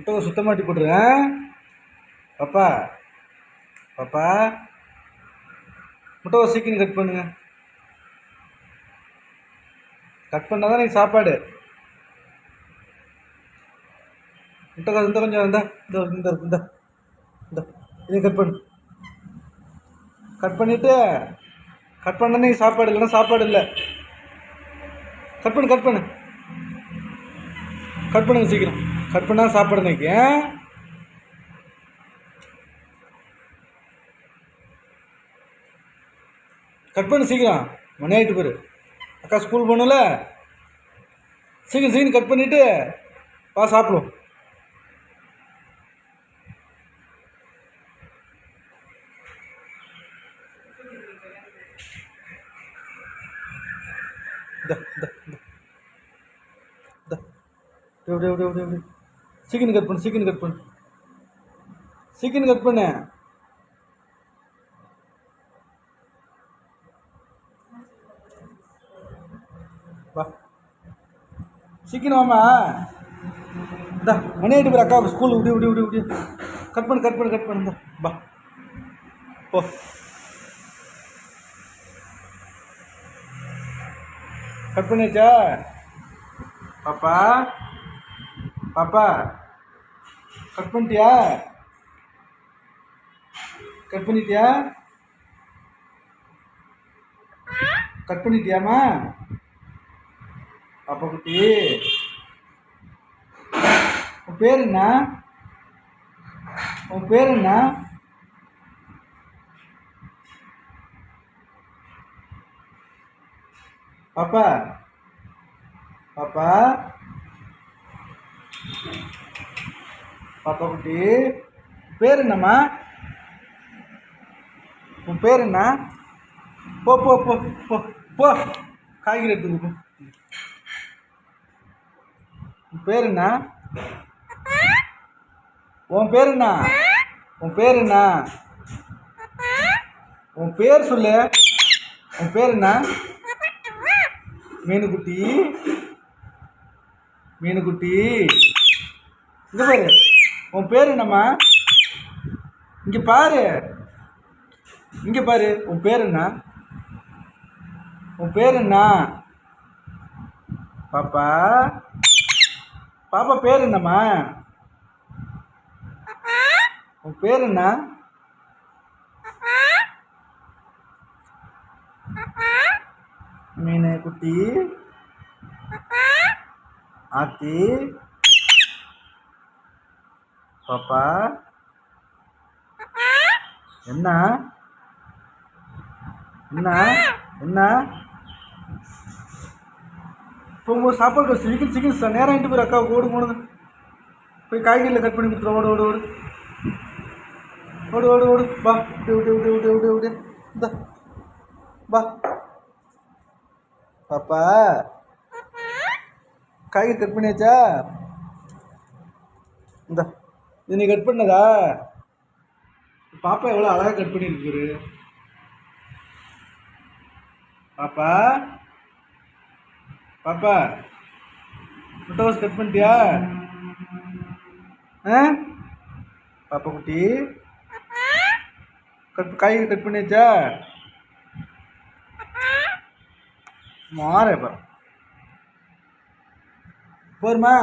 முட்டை சுத்தமாட்டி போட்டுருங்க. பாப்பா பாப்பா. முட்டை சீக்கிரம் கட் பண்ணுங்க. கட் பண்ணால் தான் நீங்கள் சாப்பாடு. முட்டை இந்த கொஞ்சம் இருந்தா இந்த இந்த இந்த இந்த. இதை கட் பண்ணு. கட் பண்ணிவிட்டு கட் பண்ணா நீங்கள் சாப்பாடு இல்லைன்னா சாப்பாடு இல்லை. கட் பண்ணு கட் பண்ணு. கட் பண்ணுங்க சீக்கிரம். கட் பண்ணால் சாப்பாடு கட் பண்ணு சீக்கிரம். மணி ஆகிட்டு போரு அக்கா ஸ்கூல் போகணும்ல? சீக்கிரம் சீக்கிரம் கட் பண்ணிவிட்டு வா சாப்பிடுவோம். இந்த இந்த இந்த. இந்த. எப்படி எப்படி எப்படி எப்படி சீக்கிரம் கட் பண்ணு சீக்கிரம் கட் பண்ணு. சீக்கிரம் கட் பண்ணு. வா. சீக்கிரம் வாமா. இந்தா மணி ஆகிட்டு போய் அக்கா ஸ்கூல் விடி விடி விடி விடி. கட் பண்ணு கட் பண்ணு கட் பண்ணு பா போ. கட் பண்ணியாச்சா? பாப்பா. பாப்பா கட் பண்ணிட்டியா? கட் பண்ணிட்டியா? கட் பண்ணிட்டியாமா பாப்பா குட்டி உன் பேர் என்ன? உன் பேர் என்ன? பாப்பா பாப்பா பாப்பா குட்டி. பேர் என்னம்மா? உன் பேர் என்ன? போ போ போ போ போ. காய்கறி எடுத்துக்கு போ. உன் பேர் என்ன? உன் பேர் என்ன? உன் பேர் என்ன? உன் பேர் சொல்லு. உன் பேர் என்ன? மீனுக்குட்டி. மீனுக்குட்டி. இங்க பாரு. உன் பேர் என்னம்மா? இங்கே பாரு. இங்கே பாரு. உன் பேர் என்ன? உன் பேர் என்ன? பாப்பா. பாப்பா பேர் என்னம்மா? உன் பேர் என்ன? மீனு குட்டி. ஆத்தி. பாப்பா. என்ன? என்ன? என்ன? இப்போ உங்கள் சாப்பாடு சீக்கிரம் சீக்கிரம் சார். நேரம் ஆகிட்டு போய் அக்கா ஓடு ஓடுது போய் காய்கறியில் கட் பண்ணி கொடுத்துரு ஓடு ஓடு ஓடு. ஓடு ஓடு ஓடு. வா. விடு விடு விடு விடு விடு விடு இந்த. வா. பாப்பா. காய்கறி கட் பண்ணியாச்சா? இந்த. இது நீ கட் பண்ணதா பாப்பா எவ்வளோ அழகாக கட் பண்ணியிருக்குரு பாப்பா. பாப்பா முட்டைவாஸ் கட் பண்ணிட்டியா? ஆ? பாப்பா குட்டி. கட் காய்கறி கட் பண்ணியாச்சா? மாறேப்பா போருமா?